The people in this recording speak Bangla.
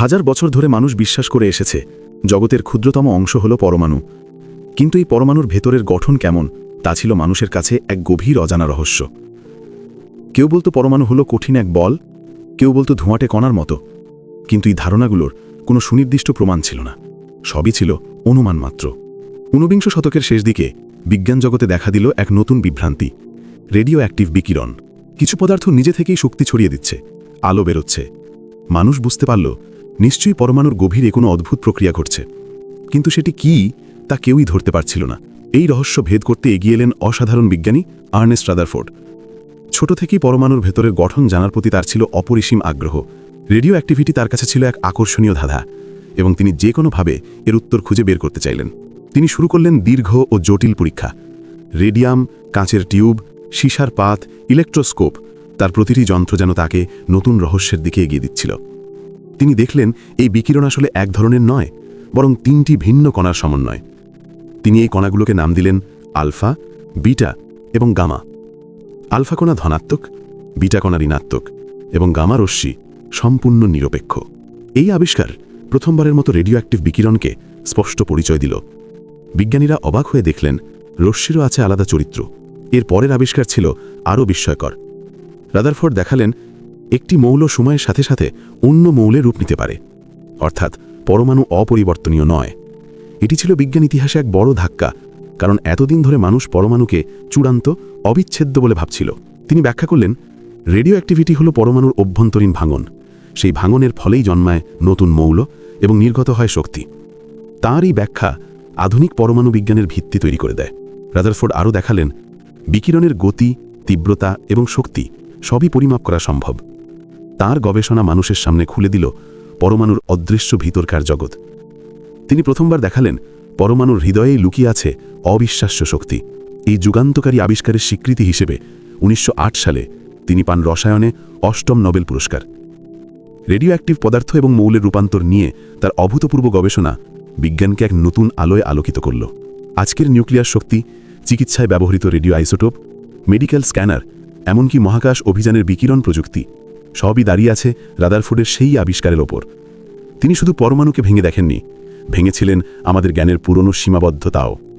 হাজার বছর ধরে মানুষ বিশ্বাস করে এসেছে, জগতের ক্ষুদ্রতম অংশ হল পরমাণু। কিন্তু এই পরমাণুর ভেতরের গঠন কেমন, তা ছিল মানুষের কাছে এক গভীর অজানা রহস্য। কেউ বলতো পরমাণু হলো কঠিন এক বল, কেউ বলতো ধোঁয়াটে কণার মতো। কিন্তু এই ধারণাগুলোর কোনো সুনির্দিষ্ট প্রমাণ ছিল না, সবই ছিল অনুমান মাত্র। ঊনবিংশ শতকের শেষ দিকে বিজ্ঞান জগতে দেখা দিল এক নতুন বিভ্রান্তি রেডিও অ্যাক্টিভ বিকিরণ। কিছু পদার্থ নিজে থেকেই শক্তি ছড়িয়ে দিচ্ছে, আলো বেরোচ্ছে। মানুষ বুঝতে পারল নিশ্চয়ই পরমাণুর গভীরে কোনো অদ্ভুত প্রক্রিয়া ঘটছে। কিন্তু সেটি কি, তা কেউই ধরতে পারছিল না। এই রহস্য ভেদ করতে এগিয়ে এলেন অসাধারণ বিজ্ঞানী আর্নেস্ট রাদারফোর্ড। ছোট থেকেই পরমাণুর ভেতরের গঠন জানার প্রতি তার ছিল অপরিসীম আগ্রহ। রেডিও অ্যাক্টিভিটি তার কাছে ছিল এক আকর্ষণীয় ধাঁধা, এবং তিনি যে কোনোভাবে এর উত্তর খুঁজে বের করতে চাইলেন। তিনি শুরু করলেন দীর্ঘ ও জটিল পরীক্ষা। রেডিয়াম, কাঁচের টিউব, সীসার পাত, ইলেকট্রোস্কোপ, তার প্রতিটি যন্ত্র যেন তাকে নতুন রহস্যের দিকে এগিয়ে দিচ্ছিল। তিনি দেখলেন এই বিকিরণ আসলে এক ধরনের নয়, বরং তিনটি ভিন্ন কণার সমন্বয়। তিনি এই কণাগুলোকে নাম দিলেন আলফা, বিটা এবং গামা। আলফা কণা ধনাত্মক, বিটা কণা ঋণাত্মক এবং গামা রশ্মি সম্পূর্ণ নিরপেক্ষ। এই আবিষ্কার প্রথমবারের মতো রেডিও অ্যাক্টিভ বিকিরণকে স্পষ্ট পরিচয় দিল। বিজ্ঞানীরা অবাক হয়ে দেখলেন, রশ্মিরও আছে আলাদা চরিত্র। এর পরের আবিষ্কার ছিল আরও বিস্ময়কর। রাদারফোর্ড দেখালেন একটি মৌল সময়ের সাথে সাথে অন্য মৌলে রূপ নিতে পারে। অর্থাৎ পরমাণু অপরিবর্তনীয় নয়। এটি ছিল বিজ্ঞান ইতিহাসে এক বড় ধাক্কা, কারণ এতদিন ধরে মানুষ পরমাণুকে চূড়ান্ত, অবিচ্ছেদ্য বলে ভাবছিল। তিনি ব্যাখ্যা করলেন রেডিও অ্যাক্টিভিটি হল পরমাণুর অভ্যন্তরীণ ভাঙন। সেই ভাঙনের ফলেই জন্মায় নতুন মৌল এবং নির্গত হয় শক্তি। তাঁর এই ব্যাখ্যা আধুনিক পরমাণু বিজ্ঞানের ভিত্তি তৈরি করে দেয়। রাদারফোর্ড আরও দেখালেন, বিকিরণের গতি, তীব্রতা এবং শক্তি সবই পরিমাপ করা সম্ভব। তার গবেষণা মানুষের সামনে খুলে দিল পরমাণুর অদৃশ্য ভিতরকার জগৎ। তিনি প্রথমবার দেখালেন পরমাণুর হৃদয়েই লুকিয়ে আছে অবিশ্বাস্য শক্তি। এই যুগান্তকারী আবিষ্কারের স্বীকৃতি হিসেবে উনিশশো আট সালে তিনি পান রসায়নে অষ্টম নোবেল পুরস্কার। রেডিও অ্যাক্টিভ পদার্থ এবং মৌলের রূপান্তর নিয়ে তার অভূতপূর্ব গবেষণা বিজ্ঞানকে এক নতুন আলোয় আলোকিত করল। আজকের নিউক্লিয়ার শক্তি, চিকিৎসায় ব্যবহৃত রেডিও আইসোটোপ মেডিকেল স্ক্যানার, এমনকি মহাকাশ অভিযানের বিকিরণ প্রযুক্তি সবই দাঁড়িয়ে আছে রাদারফুডের সেই আবিষ্কারের ওপর। তিনি শুধু পরমাণুকে ভেঙে দেখেননি, ভেঙেছিলেন আমাদের জ্ঞানের পুরনো সীমাবদ্ধতাও।